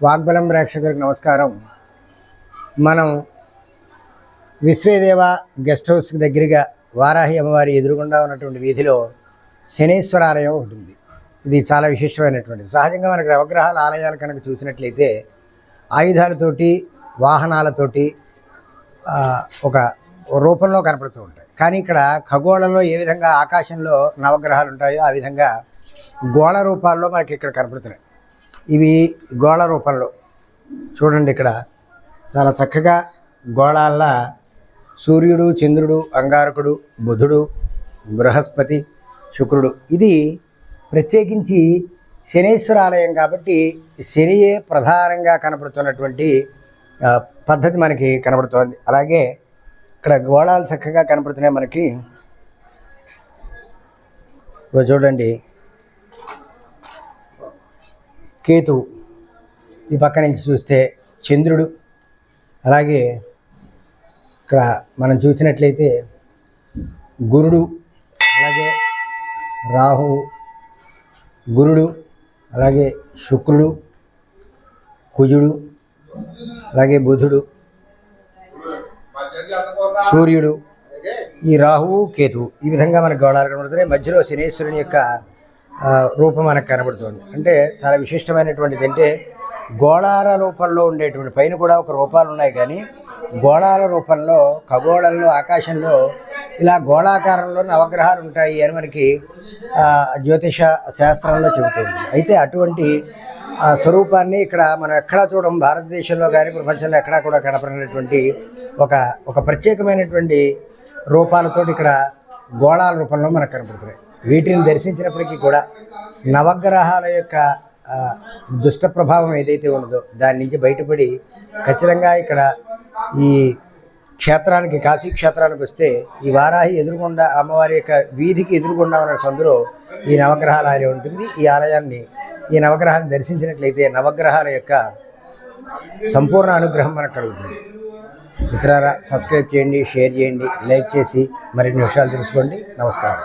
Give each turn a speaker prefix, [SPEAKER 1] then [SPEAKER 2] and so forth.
[SPEAKER 1] వాగ్బలం ప్రేక్షకులకు నమస్కారం. మనం విశ్వేదేవ గెస్ట్ హౌస్ దగ్గరగా వారాహి అమ్మవారి ఎదురుగుండా ఉన్నటువంటి వీధిలో శనేశ్వర ఆలయం ఉంటుంది ఇది చాలా విశిష్టమైనటువంటిది. సహజంగా మనకి నవగ్రహాల ఆలయాలు కనుక చూసినట్లయితే ఆయుధాలతోటి వాహనాలతోటి ఒక రూపంలో కనపడుతూ ఉంటాయి. కానీ ఇక్కడ ఖగోళంలో ఏ విధంగా ఆకాశంలో నవగ్రహాలు ఉంటాయో ఆ విధంగా గోళ రూపాల్లో మనకి ఇక్కడ కనపడుతున్నాయి. ఇవి గోళ రూపంలో. చూడండి ఇక్కడ. చాలా చక్కగా గోళాల్లా సూర్యుడు చంద్రుడు అంగారకుడు బుధుడు బృహస్పతి శుక్రుడు. ఇది ప్రత్యేకించి శనేశ్వర ఆలయం కాబట్టి శనియే ప్రధానంగా కనపడుతున్నటువంటి పద్ధతి మనకి కనబడుతోంది అలాగే ఇక్కడ గోళాలు చక్కగా కనపడుతున్నాయి మనకి. చూడండి. కేతు ఈ పక్క నుంచి చూస్తే చంద్రుడు. అలాగే ఇక్కడ మనం చూసినట్లయితే గురుడు అలాగే రాహువు గురుడు అలాగే శుక్రుడు కుజుడు అలాగే బుధుడు సూర్యుడు ఈ రాహువు కేతువు. ఈ విధంగా మనకు గోళాలు కనబడుతున్నాయి. మధ్యలో శనేశ్వరుని యొక్క రూపం మనకు కనబడుతుంది. అంటే చాలా విశిష్టమైనటువంటిది అంటే గోళాల రూపంలో ఉండేటువంటి పైన కూడా ఒక రూపాలు ఉన్నాయి కానీ గోళాల రూపంలో ఖగోళంలో ఆకాశంలో ఇలా గోళాకారంలో నవగ్రహాలు ఉంటాయి అని మనకి జ్యోతిష శాస్త్రంలో చెబుతుంది. అయితే అటువంటి ఆ స్వరూపాన్ని ఇక్కడ మనం ఎక్కడా చూడడం భారతదేశంలో కానీ ప్రపంచంలో ఎక్కడా కూడా కనపడినటువంటి ఒక ఒక ప్రత్యేకమైనటువంటి రూపాలతోటి ఇక్కడ గోళాల రూపంలో మనకు కనపడుతున్నాయి. వీటిని దర్శించినప్పటికీ కూడా నవగ్రహాల యొక్క దుష్ట ప్రభావం ఏదైతే ఉన్నదో దాని నుంచి బయటపడి ఖచ్చితంగా ఇక్కడ ఈ క్షేత్రానికి కాశీ క్షేత్రానికి వస్తే ఈ వారాహి ఎదురుగుండా అమ్మవారి యొక్క వీధికి ఎదురుకుండా ఉన్న సందులో ఈ నవగ్రహాల ఆలయం ఉంటుంది. ఈ ఆలయాన్ని ఈ నవగ్రహాన్ని దర్శించినట్లయితే నవగ్రహాల యొక్క సంపూర్ణ అనుగ్రహం మనకు కలుగుతుంది. మిత్రారా సబ్స్క్రైబ్ చేయండి షేర్ చేయండి లైక్ చేసి మరిన్ని విషయాలు తెలుసుకోండి. నమస్కారం.